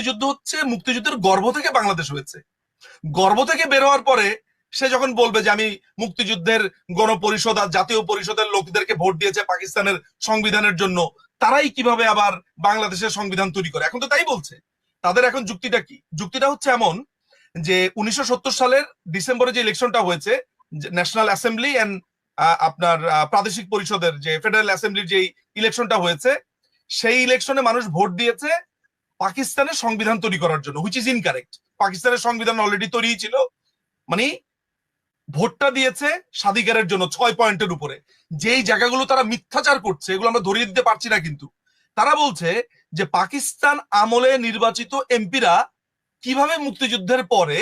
মুক্তিযুদ্ধ হচ্ছে, মুক্তিযুদ্ধের গর্ভ থেকে বাংলাদেশ হয়েছে। গর্ভ থেকে বের হওয়ার পরে সে যখন বলবে যে আমি মুক্তিযুদ্ধের গণপরিষদ আর জাতীয় পরিষদের লোকদেরকে ভোট দিয়েছে পাকিস্তানের সংবিধানের জন্য, তারাই কীভাবে আবার বাংলাদেশের সংবিধান তৈরি করে? এখন তো তাই বলছে। তাদের এখন যুক্তিটা কি? যুক্তিটা হচ্ছে এমন যে উনিশশো সত্তর সালের ডিসেম্বরে যে ইলেকশনটা হয়েছে ন্যাশনাল অ্যাসেম্বলি এন্ড আপনার প্রাদেশিক পরিষদের যে ফেডারেল অ্যাসেম্বলির যে ইলেকশনটা হয়েছে, সেই ইলেকশনে মানুষ ভোট দিয়েছে পাকিস্তানের সংবিধান তৈরি করার জন্য হুইচ ইজ ইনকারেক্ট পাকিস্তানের সংবিধান অলরেডি তৈরি ছিল। মানে ভোটটা দিয়েছে স্বাধিকারের জন্য ছয় পয়েন্টের উপরে। যেই জায়গাগুলো তারা মিথ্যাচার করছে, এগুলো আমরা ধরিয়ে দিতে পারছি না কিন্তু। তারা বলছে যে পাকিস্তান আমলে নির্বাচিত এমপিরা কীভাবে মুক্তিযুদ্ধের পরে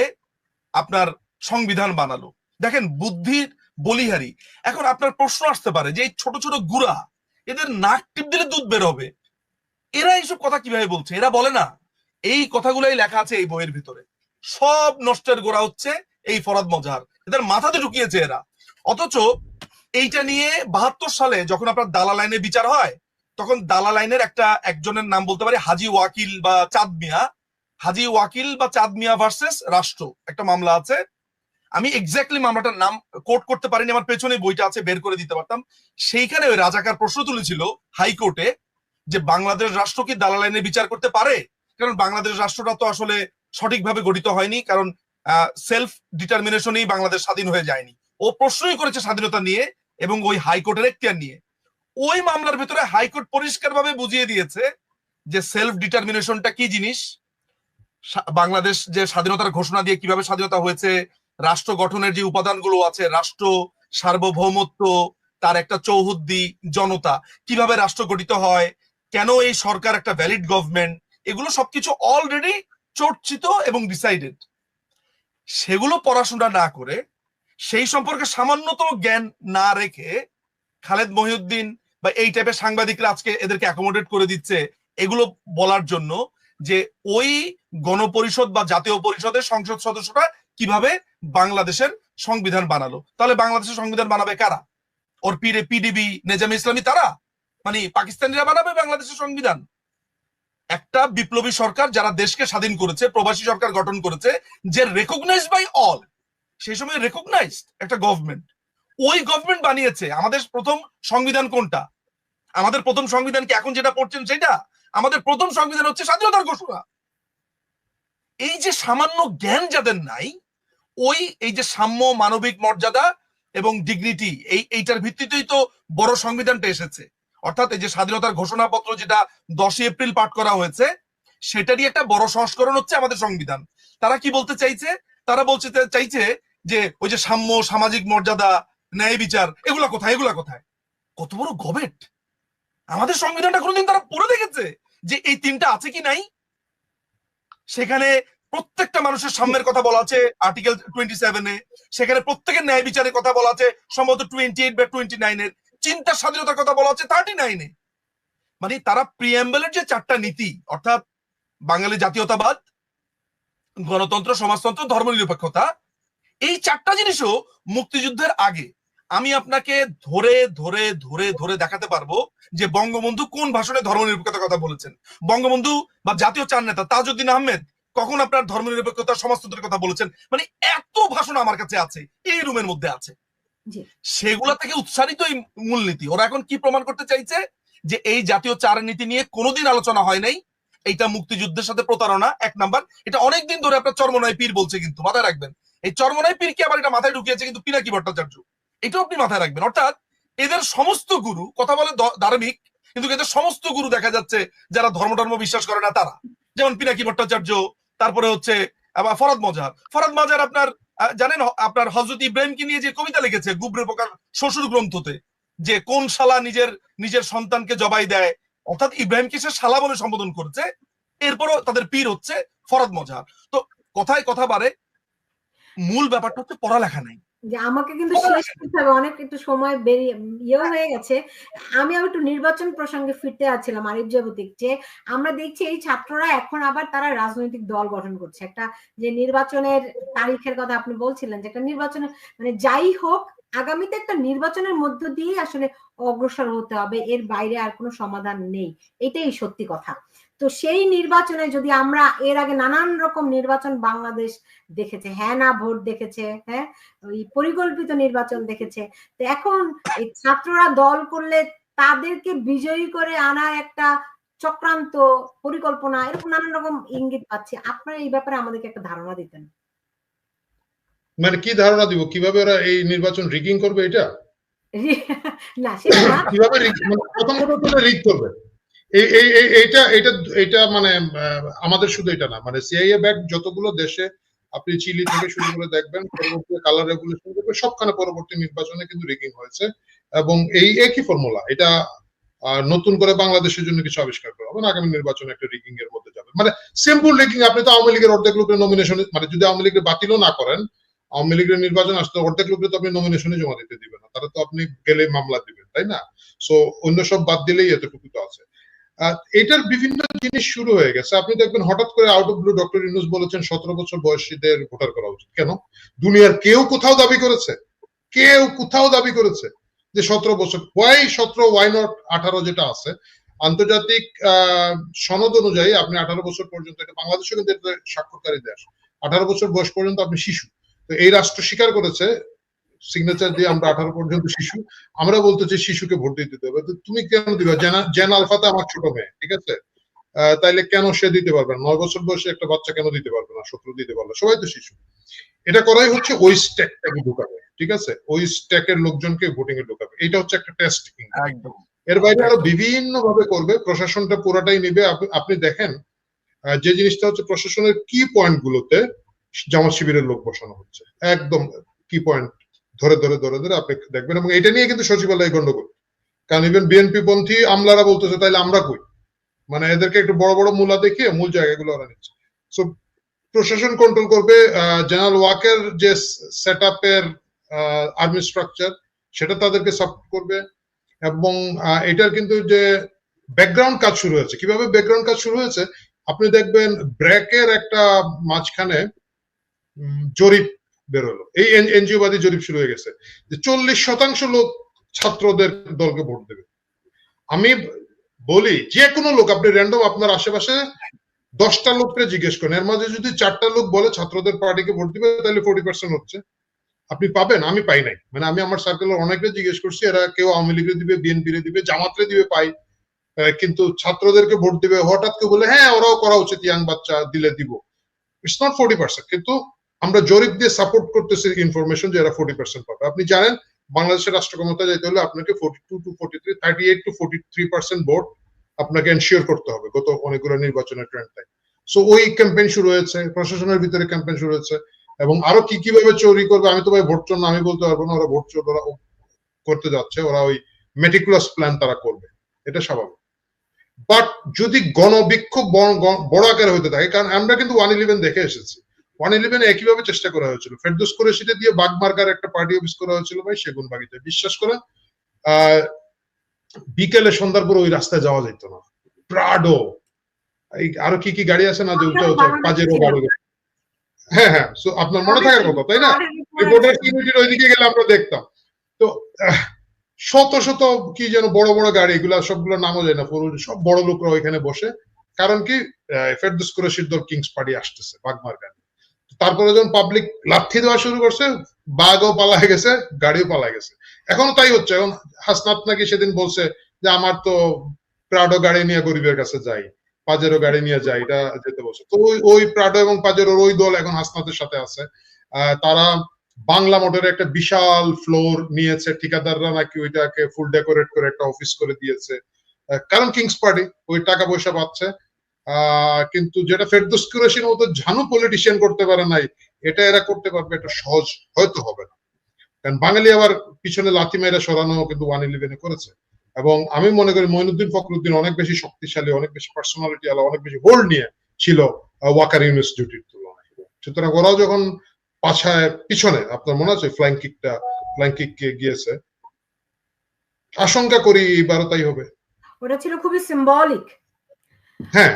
আপনার সংবিধান বানালো? দেখেন বুদ্ধির বলিহারি। এখন আপনার প্রশ্ন আসতে পারে যে এই ছোট ছোট গুড়া, এদের নাক টিপ দিলে দুধ বের হবে। এরা এইসব কথা কীভাবে বলছে? এরা বলে না, এই কথাগুলোই লেখা আছে এই বইয়ের ভিতরে। সব নষ্টের গোড়া হচ্ছে এই ফরাদ মজার। এদের মাথাতে ঢুকিয়েছে এরা। অথচ এইটা নিয়ে বাহাত্তর সালে যখন আপনার দালা লাইনে বিচার হয়, তখন দালা লাইনের একটা একজনের নাম বলতে পারি, হাজি ওয়াকিল বা চাঁদ মিয়া। হাজি ওয়াকিল বা চাঁদ মিয়া ভার্সেস রাষ্ট্র একটা মামলা আছে। আমি এক্স্যাক্টলি মামলাটার নাম কোর্ট করতে পারিনি, আমার পেছনে বইটা আছে, বের করে দিতে পারতাম। সেইখানে ওই রাজাকার প্রশ্ন তুলেছিল হাইকোর্টে যে বাংলাদেশ রাষ্ট্র কি দালাল আইনে বিচার করতে পারে? কারণ বাংলাদেশ রাষ্ট্রটা তো আসলে সঠিকভাবে গঠিত হয়নি, কারণ সেলফ ডিটারমিনেশনেই বাংলাদেশ স্বাধীন হয়ে যায়নি। ও প্রশ্নই করেছে স্বাধীনতা নিয়ে এবং ওই হাইকোর্টের এখতিয়ার নিয়ে। ওই মামলার ভিতরে হাইকোর্ট পরিষ্কারভাবে বুঝিয়ে দিয়েছে যে সেলফ ডিটারমিনেশনটা কি জিনিস? বাংলাদেশ যে স্বাধীনতার ঘোষণা দিয়ে কীভাবে স্বাধীনতা হয়েছে, রাষ্ট্র গঠনের যে উপাদানগুলো আছে, রাষ্ট্র সার্বভৌমত্ব, তার একটা চৌহদ্দি জনতা, কীভাবে রাষ্ট্র গঠিত হয় কেন এই সরকার একটা ভ্যালিড গভর্নমেন্ট এগুলো সবকিছু অলরেডি চর্চিত এবং ডিসাইডেড সেগুলো পড়াশোনা না করে, সেই সম্পর্কে সামান্যতম জ্ঞান না রেখে খালেদ মহিউদ্দিন বা এই টাইপের সাংবাদিকরা আজকে এদেরকে অ্যাকোমোডেট করে দিচ্ছে, এগুলো বলার জন্য যে ওই গণপরিষদ বা জাতীয় পরিষদের সংসদ সদস্যরা কীভাবে বাংলাদেশের সংবিধান বানালো। তাহলে বাংলাদেশের সংবিধান বানাবে কারা? ওর পিডে পিডিবি নেজাম ইসলামী তারা? মানে পাকিস্তানিরা বানাবে বাংলাদেশের সংবিধান? একটা বিপ্লবী সরকার যারা দেশকে স্বাধীন করেছে, প্রবাসী সরকার গঠন করেছে, যে রেকগনাইজ বাই অল সেই সময় রেকগনাইজ একটা গভর্নমেন্ট ওই গভর্নমেন্ট বানিয়েছে। আমাদের প্রথম সংবিধান কোনটা? আমাদের প্রথম সংবিধান কি এখন যেটা পড়ছেন সেটা? আমাদের প্রথম সংবিধান হচ্ছে স্বাধীনতার ঘোষণা। এই যে সামান্য জ্ঞান যাদের নাই, ওই, এই যে সাম্য, মানবিক মর্যাদা এবং ডিগনিটি এই, এইটার ভিত্তিতেই তো বড় সংবিধানটা এসেছে। অর্থাৎ এই যে স্বাধীনতার ঘোষণাপত্র যেটা দশই এপ্রিল পাঠ করা হয়েছে, সেটারই একটা বড় সংস্করণ হচ্ছে আমাদের সংবিধান। তারা কি বলতে চাইছে? তারা বলছে চাইছে যে ওই যে সাম্য, সামাজিক মর্যাদা, ন্যায় বিচার, এগুলা কোথায়? এগুলা কোথায়? কত বড় গবেট! আমাদের সংবিধানটা কোনোদিন তারা পড়ে দেখেছে যে এই তিনটা আছে কি নাই? সেখানে প্রত্যেকটা মানুষের সাম্যের কথা বলা আছে, আর্টিকেল টোয়েন্টি সেভেনে সেখানে প্রত্যেকের ন্যায় বিচারের কথা বলা আছে, সম্ভবত টোয়েন্টি এইট বা টোয়েন্টি নাইনের চিন্তার স্বাধীনতার কথা বলা আছে থার্টি নাইনে মানে তারা প্রিয়াম্বলের যে চারটা নীতি, অর্থাৎ বাঙালি জাতীয়তাবাদ, গণতন্ত্র, সমাজতন্ত্র, ধর্মনিরপেক্ষতা, এই চারটা জিনিসও মুক্তিযুদ্ধের আগে। আমি আপনাকে ধরে ধরে ধরে ধরে দেখাতে পারব যে বঙ্গবন্ধু কোন ভাষণে ধর্মনিরপেক্ষতার কথা বলেছেন। বঙ্গবন্ধু বা জাতীয় চার নেতা তাজউদ্দিন আহমেদ কখন আপনার ধর্মনিরপেক্ষতা, সমাজতন্ত্রের কথা বলেছেন? মানে এত ভাষণ আমার কাছে আছে, এই রুমের মধ্যে আছে। সেগুলা থেকে উৎসারিত এই মূলনীতি। ওরা এখন কি প্রমাণ করতে চাইছে? যে এই জাতীয় চার নীতি নিয়ে কোনোদিন আলোচনা হয় নাই। এইটা মুক্তিযুদ্ধের সাথে প্রতারণা, এক নাম্বার। এটা অনেকদিন ধরে আপনার চর্মনয় পীর বলছে কিন্তু, মাথায় রাখবেন। এই চর্মনয় পীর কি আবার এটা মাথায় ঢুকিয়েছে কিন্তু পিনাকি ভট্টাচার্য? এটাও আপনি মাথায় রাখবেন। অর্থাৎ এদের সমস্ত গুরু, কথা বলে ধার্মিক, কিন্তু এদের সমস্ত গুরু দেখা যাচ্ছে যারা ধর্ম ধর্ম বিশ্বাস করে না তারা। যেমন পিনাকি ভট্টাচার্য, তারপরে হচ্ছে, আবার ফরাদ মজার। ফরাদ মজার আপনার জানেন আপনার হজরত ইব্রাহিমকে নিয়ে যে কবিতা লিখেছে, গুবরে পোকার শ্বশুর গ্রন্থতে, যে কোন শালা নিজের নিজের সন্তানকে জবাই দেয়, অর্থাৎ ইব্রাহিমকে সে শালা বলে সম্বোধন করছে, এরপরও তাদের পীর হচ্ছে ফরাদ মজাহার তো কথায় কথা বাড়ে মূল ব্যাপারটা হচ্ছে পড়ালেখা নাই। যে আমাকে কিন্তু শেষ করতে হবে অনেক একটু সময় বেরিয়ে ইয়ে হয়ে গেছে। আমি আবার একটু নির্বাচন প্রসঙ্গে ফিরতে যাচ্ছিলাম আরিফ জাগতিক যে আমরা দেখছি এই ছাত্ররা এখন আবার তারা রাজনৈতিক দল গঠন করছে। একটা যে নির্বাচনের তারিখের কথা আপনি বলছিলেন যে একটা নির্বাচনের মানে যাই হোক আগামীতে একটা নির্বাচনের মধ্য দিয়ে আসলে অগ্রসর হতে হবে এর বাইরে আর কোনো সমাধান নেই। এটাই সত্যি কথা। তো সেই নির্বাচনে যদি আমরা এর আগে নানান রকম নির্বাচন বাংলাদেশ দেখেছে হ্যাঁ না ভোট দেখেছে হ্যাঁ? ওই পরিকল্পিত নির্বাচন দেখেছে। তো এখন এই ছাত্ররা দল করলে তাদেরকে বিজয়ী করে আনার একটা চক্রান্ত পরিকল্পনা এরকম নানান রকম ইঙ্গিত পাচ্ছি। আপনারা এই ব্যাপারে আমাদেরকে একটা ধারণা দিতেন। মানে কি ধারণা দিব? কীভাবে ওরা এই নির্বাচন রিগিং করবে এটা? না সেটা কীভাবে মানে প্রথম রিগ করবে। এইটা এটা এটা মানে আমাদের শুধু এটা না। মানে সিআইএ ব্যাগ যতগুলো দেশে আপনি চিলি থেকে শুরু করে দেখবেন, পরবর্তী কালার রেগুলেশন করবে, সবখানে পরবর্তী নির্বাচনে কিন্তু রিগিং হয়েছে। এবং এই একই ফর্মুলা, এটা নতুন করে বাংলাদেশের জন্য কিছু আবিষ্কার করা হবে না, আগামী নির্বাচনে একটা রিগিং এর মধ্যে যাবে। মানে সিম্পল রিগিং, আপনি তো আওয়ামী লীগের অর্ধেক লোকের নমিনেশন মানে যদি আওয়ামী লীগের বাতিলও না করেন, আওয়ামী লীগের নির্বাচন আসতে অর্ধেক লোকের তো আপনি নমিনেশনে জমা দিতে দিবেন না তারা তো আপনি গেলে মামলা দিবেন, তাই না? সো অন্য সব বাদ দিলেই এতটুকু তো আছে। এটার বিভিন্ন জিনিস শুরু হয়ে গেছে। আপনি দেখবেন হঠাৎ করে out of blue doctor Yunus বলেছেন, সতেরো বছর বয়সীদের ভোটার করা উচিত। কেন? দুনিয়ার কেউ কোথাও দাবি করেছে। কেউ কোথাও দাবি করেছে যে সতেরো বছর ওয়াই সতেরো ওয়াই নট আঠারো যেটা আছে। আন্তর্জাতিক সনদ অনুযায়ী আপনি আঠারো বছর পর্যন্ত, এটা বাংলাদেশও কিন্তু স্বাক্ষরকারী দেশ। আঠারো বছর বয়স পর্যন্ত আপনি শিশু। তো এই রাষ্ট্র স্বীকার করেছে সিগনেচার দিয়ে আমরা আঠারো পর্যন্ত শিশু আমরা বলতে চাই শিশুকে ভোট দিতে হবে। তো তুমি কেন দিবে? জেন আলফাতে আমার ছোট মেয়ে ঠিক আছে? তাইলে কেন সে দিতে পারবে না? নয় বছর বয়সে একটা বাচ্চা কেন দিতে পারবে না? সতেরো দিতে পারবে সবাই তো শিশু। এটা করাই হচ্ছে ওই স্ট্যাকটাকে ঢুকাবে ঠিক আছে? ওই স্ট্যাকের লোকজনকে ভোটিং এ ঢুকাবে। এটা হচ্ছে একটা টেস্ট এর বাইরে আরও বিভিন্ন ভাবে করবে প্রশাসনটা পুরাটাই নিবে। আপনি দেখেন যে জিনিসটা হচ্ছে প্রশাসনের কি পয়েন্ট গুলোতে জামাত শিবিরের লোক বসানো হচ্ছে। একদম কি পয়েন্ট ধরে ধরে ধরে ধরে আপনি দেখবেন, এবং এটা নিয়ে কিন্তু সচিবালয় গন্ডগোল। কারণ ইভেন বিএনপি পন্থী আমলারা বলতেছে, তাইলে আমরা কই? মানে এদেরকে একটু বড় বড় মূলা দেখিয়ে মূল জায়গাগুলো ওরা নিচ্ছে। সো প্রশাসন কন্ট্রোল করবে জেনারেল ওয়াকের যে সেট আপের আর্মি স্ট্রাকচার সেটা তাদেরকে সাপোর্ট করবে। এবং এটার কিন্তু যে ব্যাকগ্রাউন্ড কাজ শুরু হয়েছে। কীভাবে ব্যাকগ্রাউন্ড কাজ শুরু হয়েছে? আপনি দেখবেন ব্র্যাকের একটা মাঝখানে জরিপ বেরোলো। এই এনজিও বাদী জরিপ শুরু হয়ে গেছে। যে চল্লিশ শতাংশ লোক ছাত্রদের দলকে ভোট দেবে। আমি বলি, যে কোনো লোক, আপনি র্যান্ডম আপনার আশেপাশে দশটা লোককে জিজ্ঞেস করেন। এর মাঝে যদি চারটা লোক বলে ছাত্রদের পার্টিকে ভোট দিবে, তাহলে ফোর্টি পার্সেন্ট হচ্ছে। আপনি পাবেন, আমি পাই নাই। মানে আমি আমার সার্কেলের অনেককে জিজ্ঞেস করছি, এরা কেউ আওয়ামী লীগের দিবে বিএনপি দিবে, জামাতরে দিবে, পাই। কিন্তু ছাত্রদেরকে ভোট দিবে, হঠাৎ কেউ বলে হ্যাঁ ওরাও করা উচিত, ইয়াং বাচ্চা দিলে দিব। ইটস নট ফোর্টি পার্সেন্ট কিন্তু আমরা জরিপ দিয়ে সাপোর্ট করতেছি ইনফরমেশন যে এরা ফোর্টি পার্সেন্ট পাবে। আপনি জানেন, বাংলাদেশের রাষ্ট্র ক্ষমতা যেতে হলে আপনাকে forty two two forty three thirty eight two forty three percent vote আপনাকে এনশিওর করতে হবে গত অনেকগুলো নির্বাচনের ট্রেন্ডটাই সো ওই ক্যাম্পেইন শুরু হয়েছে, প্রশাসনের ভিতরে ক্যাম্পেইন শুরু হয়েছে, এবং আরও কি কীভাবে চুরি করবে, আমি তো ভাই ভোট চোর না, আমি বলতে পারব না, ওরা ভোট চোর ওরা করতে যাচ্ছে, ওরা ওই মেটিকুলাস প্ল্যান তারা করবে, এটা স্বাভাবিক। বাট যদি গণবিক্ষোভ বড় আকারে হতে থাকে, কারণ আমরা কিন্তু ওয়ান ইলেভেন দেখে এসেছি ওয়ান ইলেভেন একইভাবে চেষ্টা করা হয়েছিল। ফেরদোস করে সেটা দিয়ে বাগমার্কার একটা পার্টি অফিস করা হয়েছিল ভাই সেগুন বাগিতে বিশ্বাস করে আহ বিকেলে সন্ধ্যার পর ওই রাস্তায় যাওয়া যেত না। প্রাডো এই আরও কি কি গাড়ি আছে না যে উঁচা উঁচা পাজেরো গাড়ি হ্যাঁ হ্যাঁ so আপনার মনে থাকার কথা তাই না? রিপোর্টার কমিটির ওইদিকে গেলে আমরা দেখতাম। তো শত শত কি যেন বড় বড় গাড়ি এগুলা সবগুলো নামও যায় না পুরো সব বড় লোকরা ওইখানে বসে। কারণ কি ফেরদুস কুরেশির দল কিংস পার্টি আসতেছে বাগমার গাড়ি তারপরে যখন পাবলিক লাথি দেওয়া শুরু করছে, বাঘও পালা গেছে, গাড়িও পালা গেছে। এখনও তাই হচ্ছে। এখন হাসনাত নাকি সেদিন বলছে যে, আমার তো প্রাডো গাড়ি নিয়ে গরিবের কাছে যাই পাজেরো গাড়ি নিয়ে যাই, এটা যেতে বলছে। তো ওই ওই প্রাডো এবং পাজেরোর ওই দল এখন হাসনাতের সাথে আছে। তারা বাংলা মোটরের একটা বিশাল ফ্লোর নিয়েছে। ঠিকাদাররা নাকি ওইটাকে ফুল ডেকোরেট করে একটা অফিস করে দিয়েছে। কারণ কিংস পার্টি ওই টাকা পয়সা পাচ্ছে। কিন্তু যেটা ফেরদৌস কুরেশির মতো ঝানু পলিটিশিয়ান করতে পারে নাই, এটা এরা করতে পারবে, এটা সহজ হয়তো হবে না। কারণ বাঙালি আবার পিছনে লাথি মেরে সরানো কিন্তু ওয়ান ইলেভেনে করেছে। এবং আমি মনে করি মইনুদ্দিন ফখরুদ্দিন অনেক বেশি শক্তিশালী, অনেক বেশি পার্সোনালিটি আলা, অনেক বেশি হোল্ড নিয়ে ছিল ওয়াকার ইউনিভার্সিটির তুলনায়। সুতরাং ওরাও যখন পাছায়, পিছনে, আপনার মনে আছে ফ্লাইং কিকটা ফ্লাইং কিক গিয়েছে? আশঙ্কা করি এবারও তাই হবে। ওটা ছিল খুবই সিম্বলিক হ্যাঁ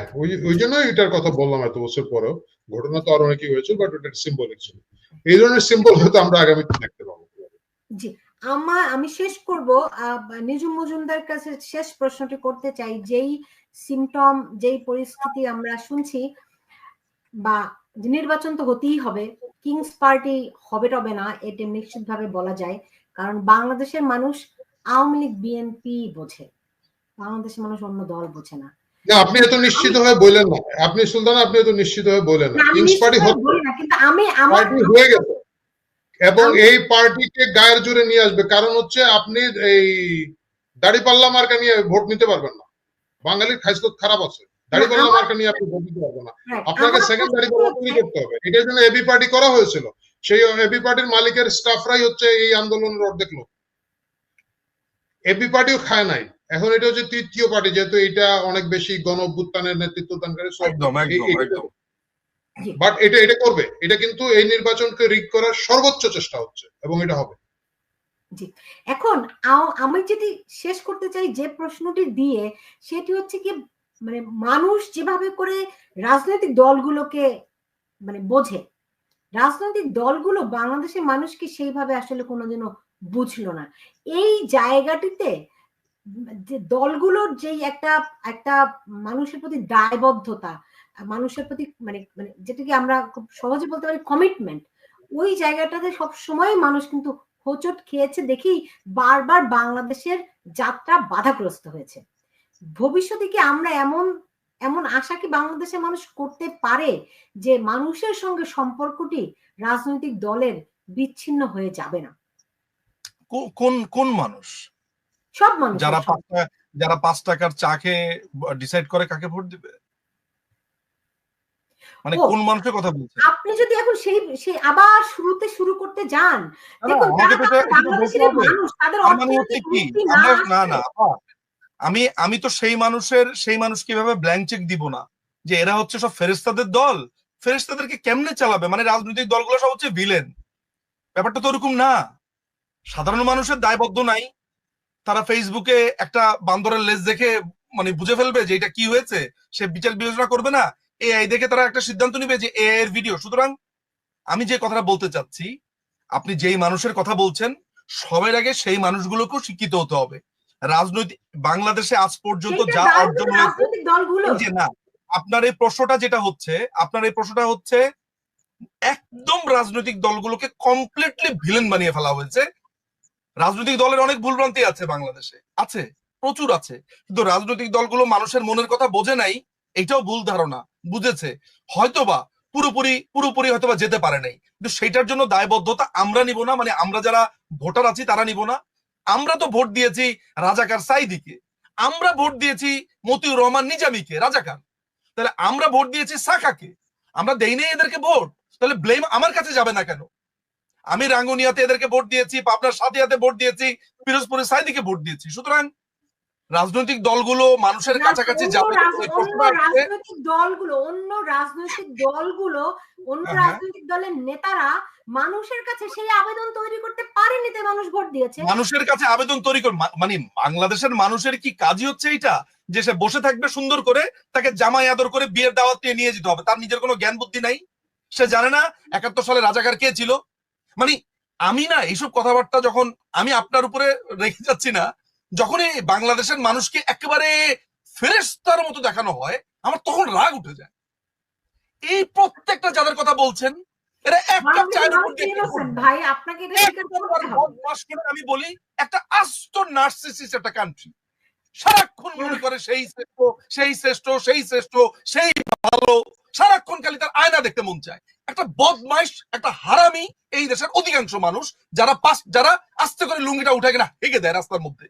ওই জন্যই এটার কথা বললাম এত বছর পরেও। ঘটনা তো অনেকই বাট ওটা সিম্বলিক ছিল এই ধরনের সিম্বল হয়তো আমরা আগামীতে দেখতে পাবো। জি আমার আমি শেষ করব। নিজুম মজুমদার কাছে শেষ প্রশ্নটি করতে চাই। যেই সিমটম যেই পরিস্থিতি আমরা শুনছি, বা নির্বাচন তো হতেই হবে কিংস পার্টি হবে টবে না, এটা নিশ্চিতভাবে বলা যায়। কারণ বাংলাদেশের মানুষ আওয়ামী লীগ বিএনপি বোঝে। বাংলাদেশের মানুষ অন্য দল বোঝে না। না আপনি এত নিশ্চিত হয়ে বললেন না। আপনি সুলতান আপনি এত নিশ্চিত হয়ে বললেন না। কিংস পার্টি আমি আমার হয়ে গেছে। এবং এই পার্টিকে গায়ের জোরে নিয়ে আসবে। কারণ হচ্ছে আপনি এই দাড়িপাল্লা মার্কা নিয়ে ভোট নিতে পারবেন না। বাঙালির খাইসলত খারাপ আছে। দাড়িপাল্লা আমার- মার্কা নিয়ে আপনি ভোট দিতে পারবেন না। আপনাকে সেকেন্ড দাড়িপাল্লা হচ্ছে- তৈরি করতে হবে এটার জন্য এবি পার্টি করা হয়েছিল। সেই এবি পার্টির মালিকের স্টাফরাই হচ্ছে এই আন্দোলনের অর্ধেক লোক। এবি পার্টিও খায় নাই। এখন এটা হচ্ছে তৃতীয় পার্টি যেহেতু এটা অনেক বেশি গণ অভ্যুত্থানের নেতৃত্ব দানকারী একদম বাট এটা এটা করবে। এটা কিন্তু এই নির্বাচনকে রিগ করার সর্বোচ্চ চেষ্টা হচ্ছে এবং এটা হবে। এখন আমি যদি শেষ করতে চাই যে প্রশ্নটি দিয়ে সেটি হচ্ছে কি মানে মানুষ যেভাবে করে রাজনৈতিক দলগুলোকে মানে বোঝে রাজনৈতিক দলগুলো বাংলাদেশের মানুষকে সেইভাবে আসলে কোনোদিনও বুঝলো না। এই জায়গাটিতে যে দলগুলোর যেই একটা একটা মানুষের প্রতি দায়বদ্ধতা, মানুষের প্রতি মানে মানে যেটাকে আমরা খুব সহজে বলতে পারি কমিটমেন্ট ওই জায়গাটাতে সব সময় মানুষ কিন্তু হোঁচট খেয়েছে দেখেই বারবার বাংলাদেশের যাত্রা বাধাগ্রস্ত হয়েছে। ভবিষ্যতে কি আমরা এমন এমন আশা কি বাংলাদেশের মানুষ করতে পারে যে মানুষের সঙ্গে সম্পর্কটি রাজনৈতিক দলের বিচ্ছিন্ন হয়ে যাবে না? কোন কোন মানুষ? সব মানুষ যারা যারা পাঁচ টাকার চা খেয়ে ডিসাইড করে কাকে ভোট দিবে? মানে কোন মানুষের কথা বলছেন? আপনি যদি এখন সেই সেই আবার শুরুতে শুরু করতে যান না, দেখুন। মানুষ তাদের মানে না না আসলে- না আপা, আমি আমি তো সেই মানুষের সেই মানুষ কীভাবে ব্ল্যাঙ্ক চেক দিব না? যে এরা হচ্ছে সব ফেরেস্তাদের দল। ফেরেস্তাদেরকে কেমনে চালাবে? মানে রাজনৈতিক দলগুলো সব হচ্ছে ভিলেন ব্যাপারটা তো ওরকম না। সাধারণ মানুষের দায়বদ্ধ নাই। তারা ফেসবুকে একটা বান্দরের লেজ দেখে মানে বুঝে ফেলবে যে এটা কি হয়েছে। সে বিচার বিবেচনা করবে না। এআই দেখে তারা একটা সিদ্ধান্ত নিবে যে এআই এর ভিডিও সুতরাং আমি যে কথাটা বলতে চাচ্ছি আপনি যেই মানুষের কথা বলছেন সবার আগে সেই মানুষগুলোকেও শিক্ষিত হতে হবে। রাজনৈতিক বাংলাদেশে আজ পর্যন্ত যা অর্জন হয়েছে না আপনার এই প্রশ্নটা যেটা হচ্ছে আপনার এই প্রশ্নটা হচ্ছে একদম রাজনৈতিক দলগুলোকে কমপ্লিটলি ভিলেন বানিয়ে ফেলা হয়েছে। রাজনৈতিক দলের অনেক ভুলভ্রান্তি আছে বাংলাদেশে। আছে, প্রচুর আছে। কিন্তু রাজনৈতিক দলগুলো মানুষের মনের কথা বোঝে নাই, এটাও ভুল ধারণা, বুঝেছে। হয়তোবা পুরোপুরি পুরোপুরি হয়তোবা যেতে পারে নাই। কিন্তু সেটার জন্য দায়বদ্ধতা আমরা নিব না মানে আমরা যারা ভোটার আছি তারা নিব না। আমরা তো ভোট দিয়েছি রাজাকার সাইদিকে। আমরা ভোট দিয়েছি মতিউর রহমান নিজামীকে, রাজাকার। তাহলে আমরা ভোট দিয়েছি সাকাকে আমরা দেই এদেরকে ভোট। তাহলে ব্লেম আমার কাছে যাবে না কেন? আমি রাঙ্গুনিয়াতে এদেরকে ভোট দিয়েছি পাবনার সাদিয়াতে ভোট দিয়েছি পিরোজপুরে সাইদিকে ভোট দিয়েছি। সুতরাং রাজনৈতিক দলগুলো মানুষের কাছাকাছি যাবে। রাজনৈতিক দলগুলো অন্য রাজনৈতিক দলগুলো অন্য হ্যাঁ। রাজনৈতিক দলের নেতারা মানুষের কাছে সেই আবেদন তৈরি করতে পারেনি তাই মানুষ ভোট দিয়েছে। মানুষের কাছে আবেদন তৈরি করে মানে বাংলাদেশের মানুষের কি কাজই হচ্ছে এইটা? যে সে বসে থাকবে সুন্দর করে তাকে জামাই আদর করে বিয়ের দাওয়াত নিয়ে যেতে হবে। তার নিজের কোনো জ্ঞান বুদ্ধি নাই। সে জানে না একাত্তর সালে রাজাকার কে ছিল? মানে আমি না এইসব কথাবার্তা যখন আমি আপনার উপরে রেখে যাচ্ছি না যখন এই বাংলাদেশের মানুষকে একেবারে ফেরেস্তার মতো দেখানো হয় আমার তখন রাগ উঠে যায়। এই প্রত্যেকটা যাদের কথা বলছেন এরা আমি বলি একটা আস্ত নার্সিসিস একটা কান্ট্রি সারাক্ষণ মনে করে সেই শ্রেষ্ঠ সেই শ্রেষ্ঠ সেই শ্রেষ্ঠ সেই ভালো সারাক্ষণ খালি তার আয়না দেখতে মন চায়। একটা বদমাইশ, একটা হারামি এই দেশের অধিকাংশ মানুষ যারা পাস, যারা আস্তে করে লুঙ্গিটা উঠে কিনা হেগে দেয় রাস্তার মধ্যে।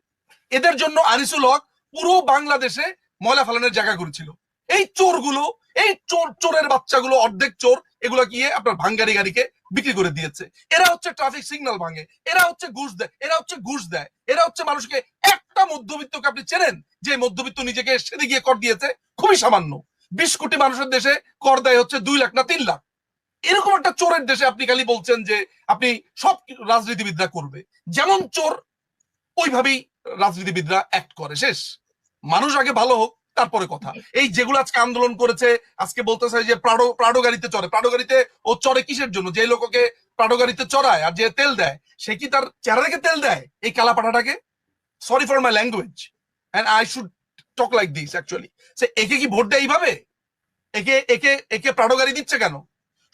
এদের জন্য আনিসুল হক পুরো বাংলাদেশে ময়লা ফেলানোর জায়গা করেছিল। এই চোরগুলো, এই চোর, চোরের বাচ্চাগুলো, অর্ধেক চোর, এগুলো গিয়ে আপনার ভাঙ্গারি গাড়িকে বিক্রি করে দিয়েছে। এরা হচ্ছে ট্রাফিক সিগন্যাল ভাঙে, এরা হচ্ছে ঘুষ দেয়, এরা হচ্ছে ঘুষ দেয়, এরা হচ্ছে মানুষকে একটা মধ্যবিত্তকে আপনি চেনেন, যে মধ্যবিত্ত নিজেকে সেদে গিয়ে কর দিয়েছে? খুবই সামান্য। বিশ কোটি মানুষের দেশে কর দেয় হচ্ছে দুই লাখ না তিন লাখ। এরকম একটা চোরের দেশে আপনি খালি বলছেন যে আপনি সব রাজনীতিবিদরা করবে। যেমন চোর, ওইভাবেই রাজনীতিবিদরা অ্যাক্ট করে। শেষ। মানুষ আগে ভালো হোক, তারপরে কথা। এই যেগুলো আজকে আন্দোলন করেছে, আজকে বলতে চাই যে প্রাডো প্রাডো গাড়িতে চড়ে। প্রাডো গাড়িতে ও চড়ে কিসের জন্য? যে লোককে প্রাডো গাড়িতে চড়ায় আর যে তেল দেয়, সে কি তার চেহারা দেখে তেল দেয়? এই কালা পাঠাটাকে sorry for my language and I should talk like this actually সে একে কি ভোট দেয় এইভাবে? একে একে একে প্রাডোগারি দিচ্ছে কেন?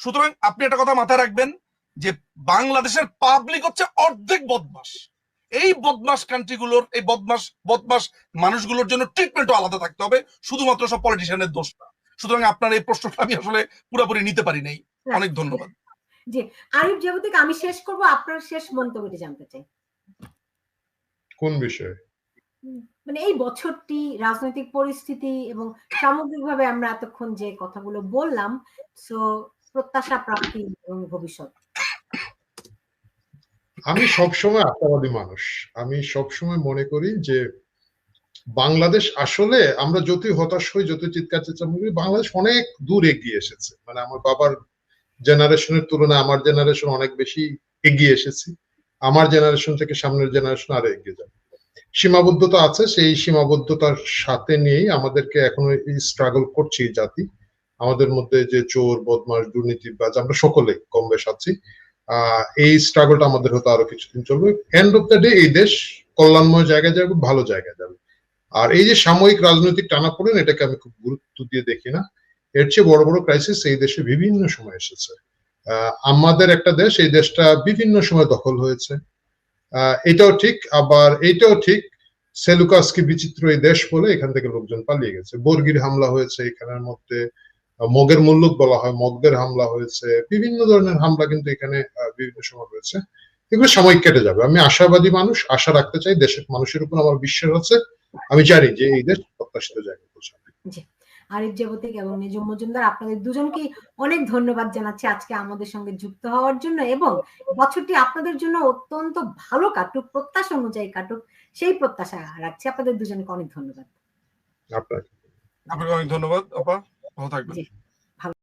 সুতরাং আপনি একটা কথা মাথায় রাখবেন যে বাংলাদেশের পাবলিক হচ্ছে অর্ধেক বদমাস এই বদমাস কান্ট্রিগুলোর এই বদমাস বদমাস মানুষগুলোর জন্য ট্রিটমেন্টও আলাদা থাকতে হবে। শুধুমাত্র সব পলিটিশিয়ানের দোষ না সুতরাং আপনার এই প্রশ্নটা আমি আসলে পুরোপুরি নিতে পারি নাই। অনেক ধন্যবাদ। আরিফ জগতিক আমি শেষ করব আপনার শেষ মন্তব্যটি জানতে চাই। কোন বিষয়ে? মানে এই বছরটি রাজনৈতিক পরিস্থিতি এবং সামগ্রিকভাবে আমরা এতক্ষণ যে কথাগুলো বললাম সো প্রত্যাশা প্রাপ্তি এবং ভবিষ্যৎ? আমি সবসময় আশাবাদী মানুষ। আমি সবসময় মনে করি যে বাংলাদেশ আসলে আমরা যতই হতাশ হই, যতই চিৎকার চেঁচামেচি করি, বাংলাদেশ অনেক দূর এগিয়ে এসেছে। মানে আমার বাবার জেনারেশনের তুলনায় আমার জেনারেশন অনেক বেশি এগিয়ে এসেছি। আমার জেনারেশন থেকে সামনের জেনারেশন আরও এগিয়ে যাবে। সীমাবদ্ধতা আছে, সেই সীমাবদ্ধতার সাথে নিয়েই আমাদেরকে এখনও স্ট্রাগল করছি জাতি। আমাদের মধ্যে যে চোর বদমাস দুর্নীতিবাজ আমরা সকলে কম বেশ আছি এই স্ট্রাগলটা আমাদের হয়তো আরও কিছুদিন চলবে। এন্ড অফ দ্য ডে এই দেশ কল্যাণময় জায়গায় যাবে, ভালো জায়গায় যাবে। আর এই যে সাময়িক রাজনৈতিক টানাপোড়েন, এটাকে আমি খুব গুরুত্ব দিয়ে দেখি না। এর চেয়ে বড় বড় ক্রাইসিস এই দেশে বিভিন্ন সময় এসেছে। আমাদের একটা দেশ, এই দেশটা বিভিন্ন সময় দখল হয়েছে। এটাও ঠিক, আবার এইটাও ঠিক, সেলুকাসকে বিচিত্র এই দেশ বলে এখান থেকে লোকজন পালিয়ে গেছে। বর্গির হামলা হয়েছে এখানের মধ্যে মগের মুল্লুক বলা হয় মগদের হামলা হয়েছে বিভিন্ন ধরনের হামলা কিন্তু এখানে বিভিন্ন সময় হয়েছে এগুলো সাময়িক কেটে যাবে। আমি আশাবাদী মানুষ আশা রাখতে চাই দেশের মানুষের উপর আমার বিশ্বাস আছে। আমি জানি যে এই দেশ প্রত্যাশিত জায়গায় পৌঁছাবে। আরিফ জগতিক এবং নিজুম মজুমদার আপনাদের দুজনকে অনেক ধন্যবাদ জানাচ্ছি আজকে আমাদের সঙ্গে যুক্ত হওয়ার জন্য এবং বছরটি আপনাদের জন্য অত্যন্ত ভালো কাটুক প্রত্যাশা অনুযায়ী কাটুক সেই প্রত্যাশা রাখছি। আপনাদের দুজনকে অনেক ধন্যবাদ। আপনাকে অনেক ধন্যবাদ আপা। ভালো থাকবেন